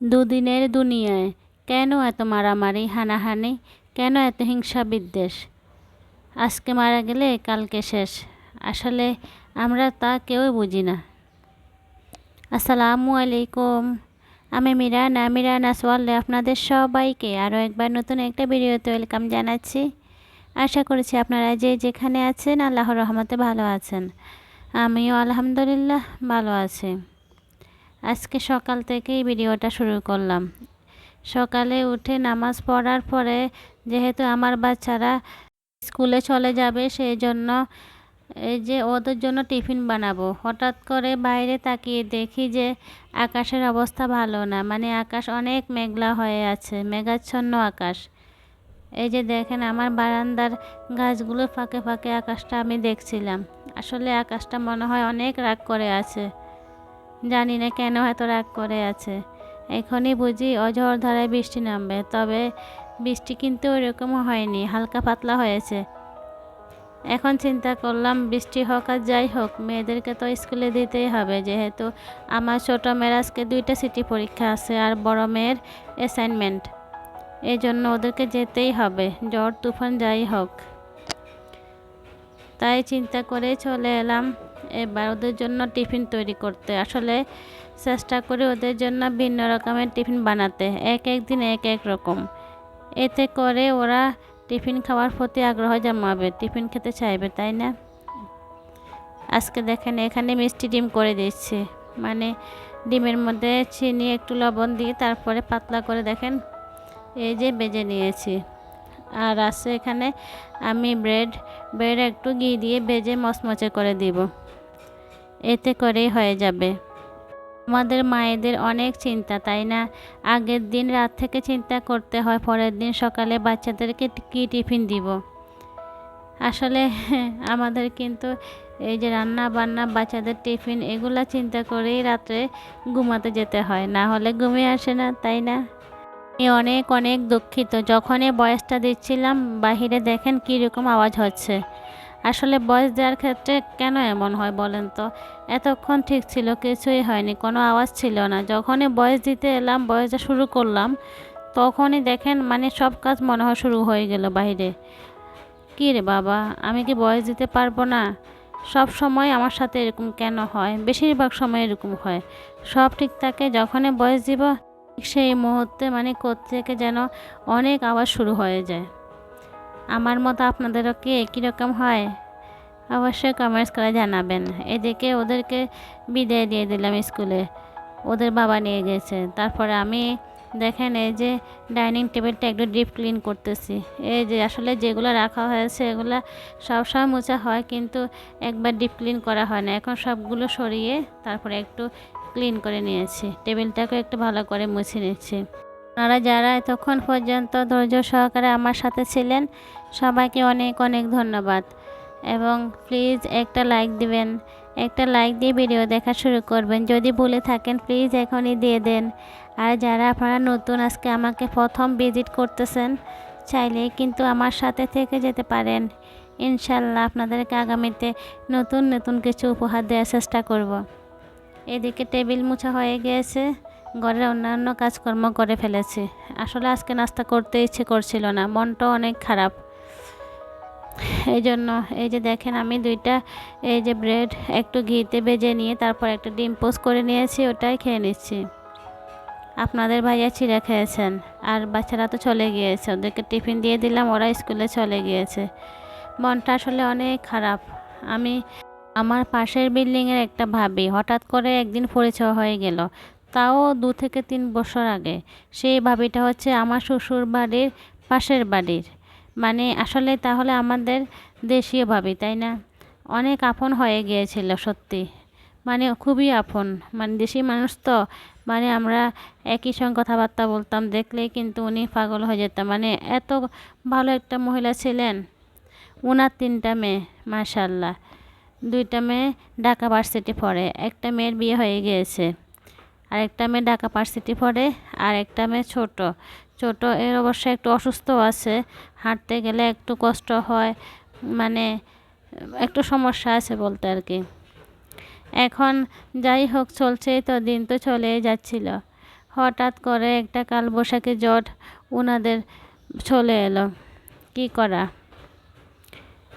দুদিনের দুনিয়ায়। কেন এত মারামারি, হানাহানি? কেন এত হিংসা বিদ্বেষ? আজকে মারা গেলে কালকে শেষ। আসলে আমরা তা কেউ বুঝি না। আসসালামু আলাইকুম। আমি মিরানা। মিরানা সোয়াল্লে আপনাদের সবাইকে আরও একবার নতুন একটা ভিডিওতে ওয়েলকাম জানাচ্ছি। আশা করছি আপনারা যে যেখানে আছেন, আল্লাহর রহমতে ভালো আছেন। আমিও আলহামদুলিল্লাহ ভালো আছি। আজকে সকাল থেকেই ভিডিওটা শুরু করলাম। সকালে উঠে নামাজ পড়ার পরে যেহেতু আমার বাচ্চারা স্কুলে চলে যাবে সেই জন্য এই যে ওদের জন্য টিফিন বানাবো। হঠাৎ করে বাইরে তাকিয়ে দেখি যে আকাশের অবস্থা ভালো না। মানে আকাশ অনেক মেঘলা হয়ে আছে, মেঘাচ্ছন্ন আকাশ। এই যে দেখেন আমার বারান্দার গাছগুলো ফাঁকে ফাঁকে আকাশটা আমি দেখছিলাম। আসলে আকাশটা মনে হয় অনেক রাগ করে আছে। জানি না কেন এত রাগ করে আছে। এখনই বুঝি অঝড় ধারায় বৃষ্টি নামবে, তবে বৃষ্টি কিন্তু ওইরকম হয়নি, হালকা পাতলা হয়েছে। এখন চিন্তা করলাম, বৃষ্টি হোক আর যাই হোক, মেয়েদেরকে তো স্কুলে দিতেই হবে, যেহেতু আমার ছোটো মেয়ের আজকে দুইটা সিটি পরীক্ষা আছে আর বড় মেয়ের অ্যাসাইনমেন্ট এই জন্য ওদেরকে যেতেই হবে, জ্বর, তুফান, যাই হোক। তাই চিন্তা করে চলে এলাম। এবার ওদের জন্য টিফিন তৈরি করতে। আসলে চেষ্টা করি ওদের জন্য ভিন্ন রকমের টিফিন বানাতে, এক এক দিন এক এক রকম। এতে করে ওরা টিফিন খাওয়ার প্রতি আগ্রহ জমাবে টিফিন খেতে চাইবে, তাই না? আজকে দেখেন এখানে মিষ্টি ডিম করে দিচ্ছি মানে ডিমের মধ্যে চিনি, একটু লবণ দিয়ে তারপরে পাতলা করে দেখেন, এই যে বেজে নিয়েছি। আর আছে এখানে আমি ব্রেড ব্রেড একটু ঘি দিয়ে বেজে মচমচে করে দিব। এতে করেই হয়ে যাবে। আমাদের মায়েদের অনেক চিন্তা, তাই না? আগের দিন রাত থেকে চিন্তা করতে হয়, পরের দিন সকালে বাচ্চাদেরকে কী টিফিন দিব? আসলে আমাদের কিন্তু এই যে রান্না বান্না, বাচ্চাদের টিফিন, এগুলা চিন্তা করেই রাত্রে ঘুমাতে যেতে হয়। না হলে ঘুমিয়ে আসে না, তাই না? আমি অনেক অনেক দুঃখিত। যখনই বয়সটা দিচ্ছিলাম, বাহিরে দেখেন কীরকম আওয়াজ হচ্ছে। আসলে বয়স দেওয়ার ক্ষেত্রে কেন এমন হয় বলেন তো? এতক্ষণ ঠিক ছিল, কিছুই হয়নি, কোনো আওয়াজ ছিল না। যখনই বয়স দিতে এলাম বয়সটা শুরু করলাম, তখনই দেখেন মানে সব কাজ মনে হয় শুরু হয়ে গেল বাইরে। কী রে বাবা, আমি কি বয়স দিতে পারব না? সব সময় আমার সাথে এরকম কেন হয়? বেশিরভাগ সময় এরকম হয়। সব ঠিক থাকে, যখনই বয়স দিব সেই মুহূর্তে মানে কোথেকে যেন অনেক আওয়াজ শুরু হয়ে যায়। আমার মতো আপনাদেরও কি একই রকম হয়? অবশ্যই কমেন্টস করে জানাবেন। এদিকে ওদেরকে বিদায় দিয়ে দিলাম স্কুলে ওদের বাবা নিয়ে গেছে। তারপরে আমি দেখেন এই যে ডাইনিং টেবিলটা একটু ডিপ ক্লিন করতেছি। এই যে আসলে যেগুলো রাখা হয়েছে এগুলো সবসময় মোছা হয় কিন্তু একবার ডিপ ক্লিন করা হয় না। এখন সবগুলো সরিয়ে তারপরে একটু ক্লিন করে নিয়েছি। টেবিলটাকে একটু ভালো করে মুছে নিচ্ছি। আপনারা যারা এতক্ষণ পর্যন্ত ধৈর্য সহকারে আমার সাথে ছিলেন, সবাইকে অনেক অনেক ধন্যবাদ। এবং প্লিজ একটা লাইক দিবেন, একটা লাইক দিয়ে ভিডিও দেখা শুরু করবেন। যদি ভুলে থাকেন, প্লিজ এখনই দিয়ে দেন। আর যারা আপনারা নতুন আজকে আমাকে প্রথম ভিজিট করতেছেন, চাইলে কিন্তু আমার সাথে থেকে যেতে পারেন। ইনশাল্লাহ আপনাদেরকে আগামীতে নতুন নতুন কিছু উপহার দেওয়ার চেষ্টা করব। এদিকে টেবিল মুছা হয়ে গিয়েছে। ঘরের অন্যান্য কাজকর্ম করে ফেলেছি। আসলে আজকে নাস্তা করতে ইচ্ছে করছিল না মনটাও অনেক খারাপ। এই জন্য এই যে দেখেন আমি দুইটা, এই যে ব্রেড, একটু ঘিতে বেজে নিয়ে তারপর একটা ডিম পোস্ট করে নিয়েছি, ওটাই খেয়ে নিচ্ছি। আপনাদের ভাইয়া চিড়া খেয়েছেন, আর বাচ্চারা তো চলে গিয়েছে, ওদেরকে টিফিন দিয়ে দিলাম, ওরা স্কুলে চলে গিয়েছে। মনটা আসলে অনেক খারাপ। আমি, আমার পাশের বিল্ডিংয়ের একটা ভাবি, হঠাৎ করে একদিন পরিচয় হয়ে গেল। তাও দু থেকে তিন বছর আগে। সেই ভাবিটা হচ্ছে আমার শ্বশুর বাড়ির পাশের বাড়ির। মানে আসলে তাহলে আমাদের দেশীয় ভাবি, তাই না? অনেক আপন হয়ে গিয়েছিল সত্যি। মানে খুবই আপন। মানে দেশি মানুষ তো। মানে আমরা একই সঙ্গে কথাবার্তা বলতাম, দেখলেই কিন্তু উনি পাগল হয়ে যেতাম মানে এত ভালো একটা মহিলা ছিলেন। ওনার তিনটা মেয়ে মাশাল্লাহ দুইটা মেয়ে ঢাকা ভার্সিটি পড়ে। একটা মেয়ের বিয়ে হয়ে গিয়েছে। আর একটা মেয়ে ঢাকা ভার্সিটি পড়ে আর একটা মেয়ে ছোট। ছোট এর অবশ্য একটু অসুস্থ আছে, হাঁটতে গেলে একটু কষ্ট হয় মানে একটু সমস্যা আছে বলতে আর কি। এখন যাই হোক চলছে তো, দিন তো চলেই যাচ্ছিল। হঠাৎ করে একটা কালবৈশাখী জট ওনাদের চলে এলো। কি করা?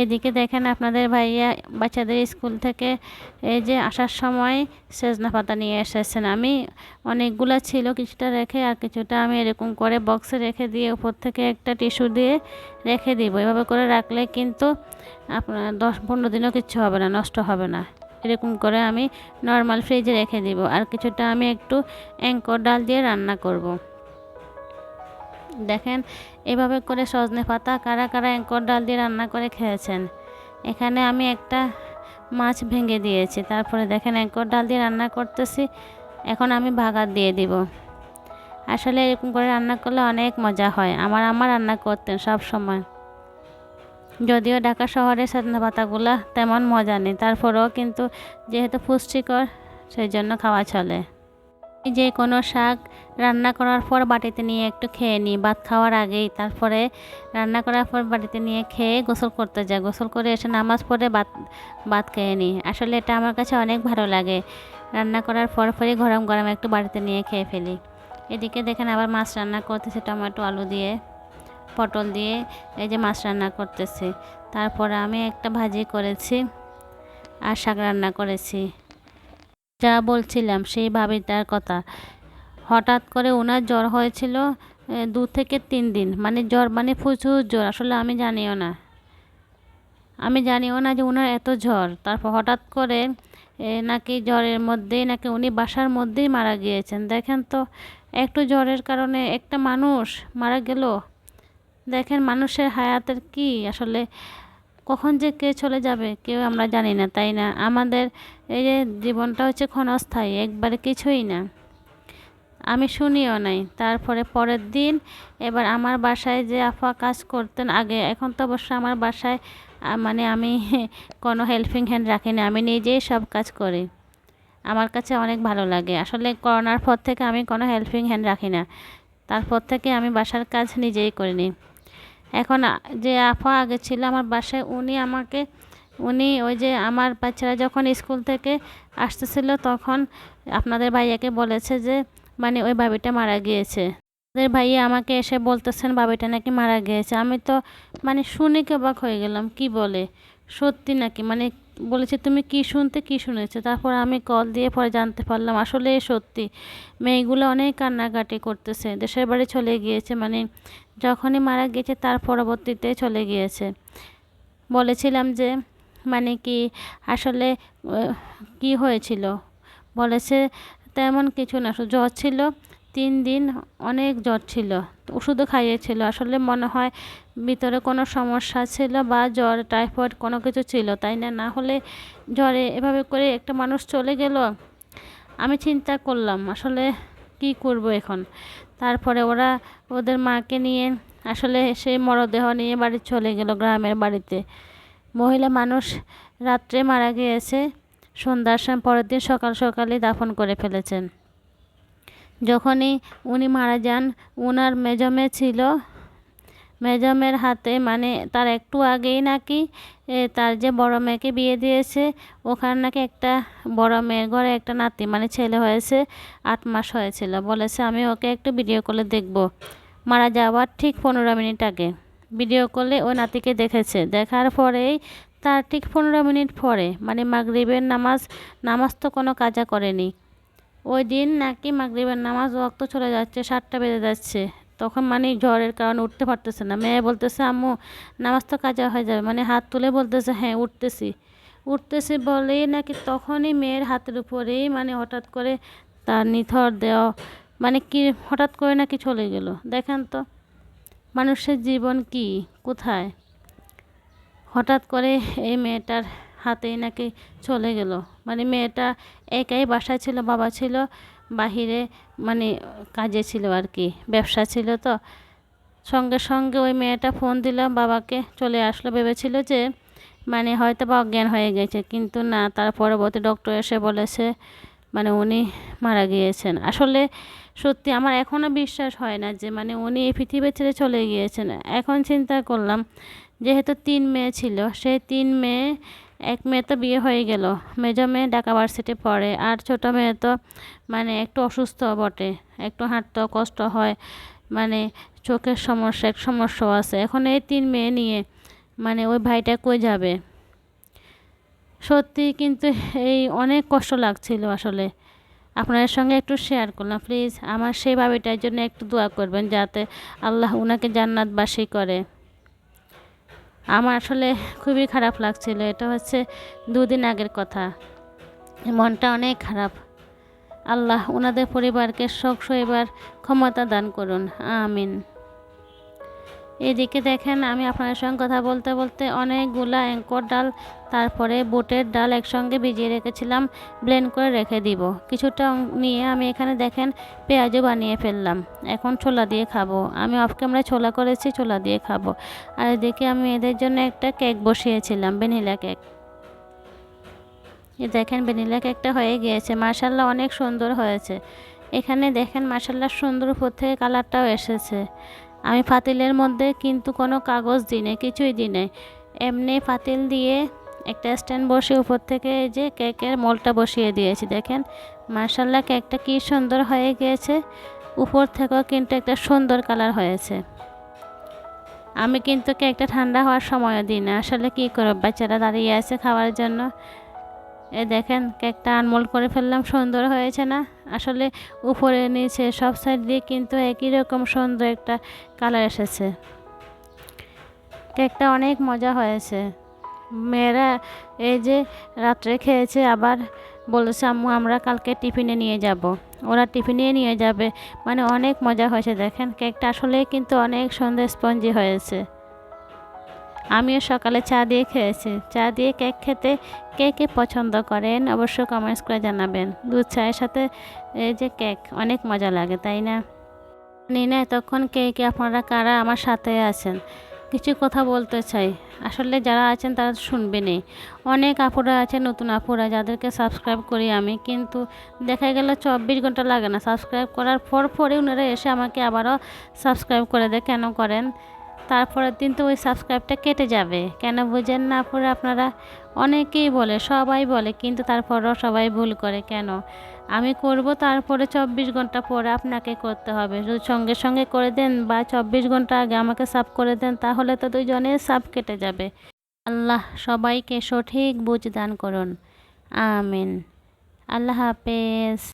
এদিকে দেখেন আপনাদের ভাইয়া বাচ্চাদের স্কুল থেকে এই যে আসার সময় সেজনা পাতা নিয়ে এসেছেন। আমি অনেকগুলো ছিল কিছুটা রেখে আর কিছুটা আমি এরকম করে বক্সে রেখে দিয়ে উপর থেকে একটা টিস্যু দিয়ে রেখে দিব। এভাবে করে রাখলে কিন্তু আপনার দশ পনেরো দিনও কিচ্ছু হবে না, নষ্ট হবে না। এরকম করে আমি নর্মাল ফ্রিজে রেখে দিব। আর কিছুটা আমি একটু অ্যাঙ্কর ডাল দিয়ে রান্না করব। দেখেন, এভাবে করে সজনে পাতা কারা কারা অ্যাঙ্কর ডাল দিয়ে রান্না করে খেয়েছেন। এখানে আমি একটা মাছ ভেঙে দিয়েছি, তারপরে দেখেন অ্যাঙ্কর ডাল দিয়ে রান্না করতেছি, এখন আমি ভাগার দিয়ে দিব। আসলে এরকম করে রান্না করলে অনেক মজা হয়, আমার আমার রান্না করতেন সব সময়। যদিও ঢাকা শহরে সজনে পাতাগুলো তেমন মজা নেই, তারপরেও কিন্তু যেহেতু পুষ্টিকর, সেই জন্য খাওয়া চলে। যে কোনো শাক রান্না করার পর বাটিতে নিয়ে একটু খেয়ে নিই। ভাত খাওয়ার আগেই তারপরে রান্না করার পর বাটিতে নিয়ে খেয়ে গোসল করতে যাই। গোসল করে এসে নামাজ পড়ে ভাত ভাত খেয়ে নিই। আসলে এটা আমার কাছে অনেক ভালো লাগে। রান্না করার পর পরই গরম গরম একটু বাড়িতে নিয়ে খেয়ে ফেলি। এদিকে দেখেন আবার মাছ রান্না করতেছে, টমেটো, আলু দিয়ে, পটল দিয়ে এই যে মাছ রান্না করতেছে। তারপরে আমি একটা ভাজি করেছি আর শাক রান্না করেছি। যা বলছিলাম সেইভাবে তার কথা। হঠাৎ করে ওনার জ্বর হয়েছিল দু থেকে তিন দিন। মানে জ্বর মানে প্রচুর জ্বর, আসলে আমি জানিও না। আমি জানিও না যে ওনার এত জ্বর। তারপর হঠাৎ করে নাকি জ্বরের মধ্যেই, নাকি উনি বাসার মধ্যেই মারা গিয়েছেন। দেখেন তো, একটু জ্বরের কারণে একটা মানুষ মারা গেল। দেখেন মানুষের হায়াতের কি আসলে কখন যে কে চলে যাবে কেউ আমরা জানি না, তাই না? আমাদের এই যে জীবনটা হচ্ছে ক্ষণস্থায়ী, একবারে কিছুই না। আমি শুনিও নাই। তারপরে পরের দিন এবার আমার বাসায় যে আফা কাজ করতেন, আগে, এখন তো অবশ্য আমার বাসায় মানে আমি কোনো হেল্পিং হ্যান্ড রাখি না, আমি নিজেই সব কাজ করি। আমার কাছে অনেক ভালো লাগে। আসলে করোনার পর থেকে আমি কোনো হেল্পিং হ্যান্ড রাখি না। তারপর থেকে আমি বাসার কাজ নিজেই করিনি। এখন যে আফা আগে ছিল আমার বাসায়, উনি আমাকে, উনি ওই যে আমার বাচ্চারা যখন স্কুল থেকে আসতেছিল তখন আপনাদের ভাইয়াকে বলেছে যে মানে ওই বাবিটা মারা গিয়েছে। ওদের ভাইয়া আমাকে এসে বলতেছেন বাবিটা নাকি মারা গিয়েছে। আমি তো মানে শুনে অবাক হয়ে গেলাম, কি বলে? সত্যি নাকি? মানে বলেছে, তুমি কি শুনতে কি শুনেছো? তারপর আমি কল দিয়ে পরে জানতে পারলাম আসলে সত্যি। মেয়েগুলো অনেক কান্নাকাটি করতেছে, দেশের বাড়ি চলে গিয়েছে মানে যখনই মারা গেছে তার পরবর্তীতে চলে গিয়েছে। বলেছিলাম যে মানে কি আসলে কি হয়েছিল? বলেছে, তেমন কিছু না জ্বর ছিল, তিন দিন অনেক জ্বর ছিল ওষুধও খাইয়েছিল, আসলে মনে হয় ভিতরে কোনো সমস্যা ছিল বা জ্বর, টাইফয়েড কোনো কিছু ছিল, তাই না? না হলে জ্বরে এভাবে করে একটা মানুষ চলে গেল? আমি চিন্তা করলাম, আসলে কি করব এখন? তারপরে ওরা ওদের মাকে নিয়ে আসলে সেই মরদেহ নিয়ে বাড়ি চলে গেল গ্রামের বাড়িতে। মহিলা মানুষ রাত্রে মারা গিয়েছে, সন্ধ্যার সময় পরের দিন সকাল সকালে দাফন করে ফেলেছেন। যখনই উনি মারা যান, উনার মেজমে ছিল মেজমের হাতে মানে তার একটু আগেই নাকি তার যে বড় মেয়েকে বিয়ে দিয়েছে, ওখানে নাকি একটা বড় মেয়ের ঘরে একটা নাতি মানে ছেলে হয়েছে, আট মাস হয়েছিল। বলেছে, আমি ওকে একটু ভিডিও কলে দেখব। মারা যাওয়ার ঠিক পনেরো মিনিট আগে। ভিডিও কলে ও নাতিকে দেখেছে। দেখার পরেই তার ঠিক পনেরো মিনিট পরে মানে মাগরিবের নামাজ নামাজ তো কোনো কাজা করেনি। ওই দিন নাকি মাগরিবের নামাজ ওয়াক্ত চলে যাচ্ছে, সাতটা বেজে যাচ্ছে। তখন মানে ঝড়ের কারণে উঠতে পারতেছে না। মেয়ে বলতেছে, আম্মু, নামাজ তো কাজা হয়ে যাবে। মানে হাত তুলে বলতেছে হ্যাঁ উঠতেছি। উঠতেছি বলেই নাকি তখনই মেয়ের হাতের উপরেই মানে হঠাৎ করে তার নিথর দেওয়া মানে কি হঠাৎ করে নাকি চলে গেল। দেখেন তো, মানুষের জীবন কি, কোথায়? হঠাৎ করে এই মেয়েটার হাতেই নাকি চলে গেল। মানে মেয়েটা একাই বাসায় ছিল, বাবা ছিল। বাহিরে মানে কাজে ছিল আর কি, ব্যবসা ছিল তো। সঙ্গে সঙ্গে ওই মেয়েটা ফোন দিল, বাবাকে চলে আসলো, ভেবেছিল যে মানে হয়তো বা অজ্ঞান হয়ে গেছে, কিন্তু না, তার পরবর্তী ডক্টর এসে বলেছে মানে উনি মারা গিয়েছেন। আসলে সত্যি আমার এখনও বিশ্বাস হয় না যে মানে উনি এই পৃথিবী ছেড়ে চলে গিয়েছেন। এখন চিন্তা করলাম, যেহেতু তিন মেয়ে ছিল, সেই তিন মেয়ে এক মেয়ে তো বিয়ে হয়ে গেল। মেজো মেয়ে ঢাকা ভার্সিটি পড়ে আর ছোটো মেয়ে তো মানে একটু অসুস্থ বটে, একটু হাঁটতেও কষ্ট হয় মানে চোখের সমস্যা, এক সমস্যাও আছে। এখন এই তিন মেয়ে নিয়ে মানে ওই ভাইটা কই যাবে? সত্যি কিন্তু এই অনেক কষ্ট লাগছিল আসলে। আপনাদের সঙ্গে একটু শেয়ার করলাম প্লিজ আমার সেই ভাবিটার জন্য একটু দোয়া করবেন যাতে আল্লাহ উনাকে জান্নাতবাসী করে। আমার আসলে খুবই খারাপ লাগছিল। এটা হচ্ছে দুদিন আগের কথা। মনটা অনেক খারাপ। আল্লাহ ওনাদের পরিবারকে শোক এবার ক্ষমতা দান করুন। আমিন। এদিকে দেখেন, আমি আপনাদের সঙ্গে কথা বলতে বলতে অনেকগুলা অ্যাঙ্কর ডাল, তারপরে বুটের ডাল একসঙ্গে ভিজিয়ে রেখেছিলাম, ব্লেন্ড করে রেখে দিব। কিছুটা নিয়ে আমি এখানে দেখেন, পেঁয়াজও বানিয়ে ফেললাম। এখন ছোলা দিয়ে খাব। আমি অফ ক্যামেরায় ছোলা করেছি, ছোলা দিয়ে খাব। আর এদিকে আমি এদের জন্য একটা কেক বসিয়েছিলাম, ভ্যানিলা কেক এই দেখেন, ভ্যানিলা কেকটা হয়ে গিয়েছে। মার্শাল্লাহ অনেক সুন্দর হয়েছে। এখানে দেখেন মার্শাল্লাহ সুন্দর উপর থেকে কালারটাও এসেছে। আমি পাতিলের মধ্যে কিন্তু কোনো কাগজ দিই নাই কিছুই দিই নাই এমনি পাতিল দিয়ে একটা স্ট্যান্ড বসে উপর থেকে এই যে কেকের মোলটা বসিয়ে দিয়েছি, দেখেন। মার্শাল্লাহ কেকটা কি সুন্দর হয়ে গিয়েছে। উপর থেকেও কিন্তু একটা সুন্দর কালার হয়েছে। আমি কিন্তু কেকটা ঠান্ডা হওয়ার সময় দিই না। আসলে কী করব, বাচ্চারা দাঁড়িয়ে আছে খাওয়ার জন্য। এ দেখেন, কেকটা আনমোল করে ফেললাম, সুন্দর হয়েছে না? আসলে উপরে নিচে সব সাইড দিয়ে কিন্তু একই রকম সুন্দর একটা কালার এসেছে। কেকটা অনেক মজা হয়েছে। মেয়েরা এই যে রাত্রে খেয়েছে আবার বলেছে, আম্মু, আমরা কালকে টিফিনে নিয়ে যাব। ওরা টিফিনে নিয়ে যাবে। মানে অনেক মজা হয়েছে, দেখেন। কেকটা আসলেই কিন্তু অনেক সুন্দর স্পঞ্জি হয়েছে। আমিও সকালে চা দিয়ে খেয়েছি। চা দিয়ে কেক খেতে কে কে পছন্দ করেন অবশ্যই কমেন্টস করে জানাবেন। দুধ, চায়ের সাথে এই যে কেক, অনেক মজা লাগে, তাই না? জানি না তখন কে কে, আপনারা কারা, আমার সাথে আছেন? কিছু কথা বলতে চাই। আসলে যারা আছেন তারা শুনবে শুনবেনই। অনেক আপুরা আছে, নতুন আপুরা, যাদেরকে সাবস্ক্রাইব করি আমি, কিন্তু দেখা গেল চব্বিশ ঘণ্টা লাগে না। সাবস্ক্রাইব করার পর পরে ওনারা এসে আমাকে আবারও সাবস্ক্রাইব করে দেয়। কেন করেন? তারপরের দিন তো ওই সাবস্ক্রাইবটা কেটে যাবে। কেন বুঝেন না পরে আপনারা? অনেকেই বলে, সবাই বলে, কিন্তু তারপরও সবাই ভুল করে। কেন? আমি করব তারপরে চব্বিশ ঘণ্টা পরে আপনাকে করতে হবে। যদি সঙ্গে সঙ্গে করে দেন বা চব্বিশ ঘণ্টা আগে আমাকে সাব করে দেন, তাহলে তো দুজনের সাব কেটে যাবে। আল্লাহ সবাইকে সঠিক বুঝ দান করুন। আমিন। আল্লাহ হাফেজ।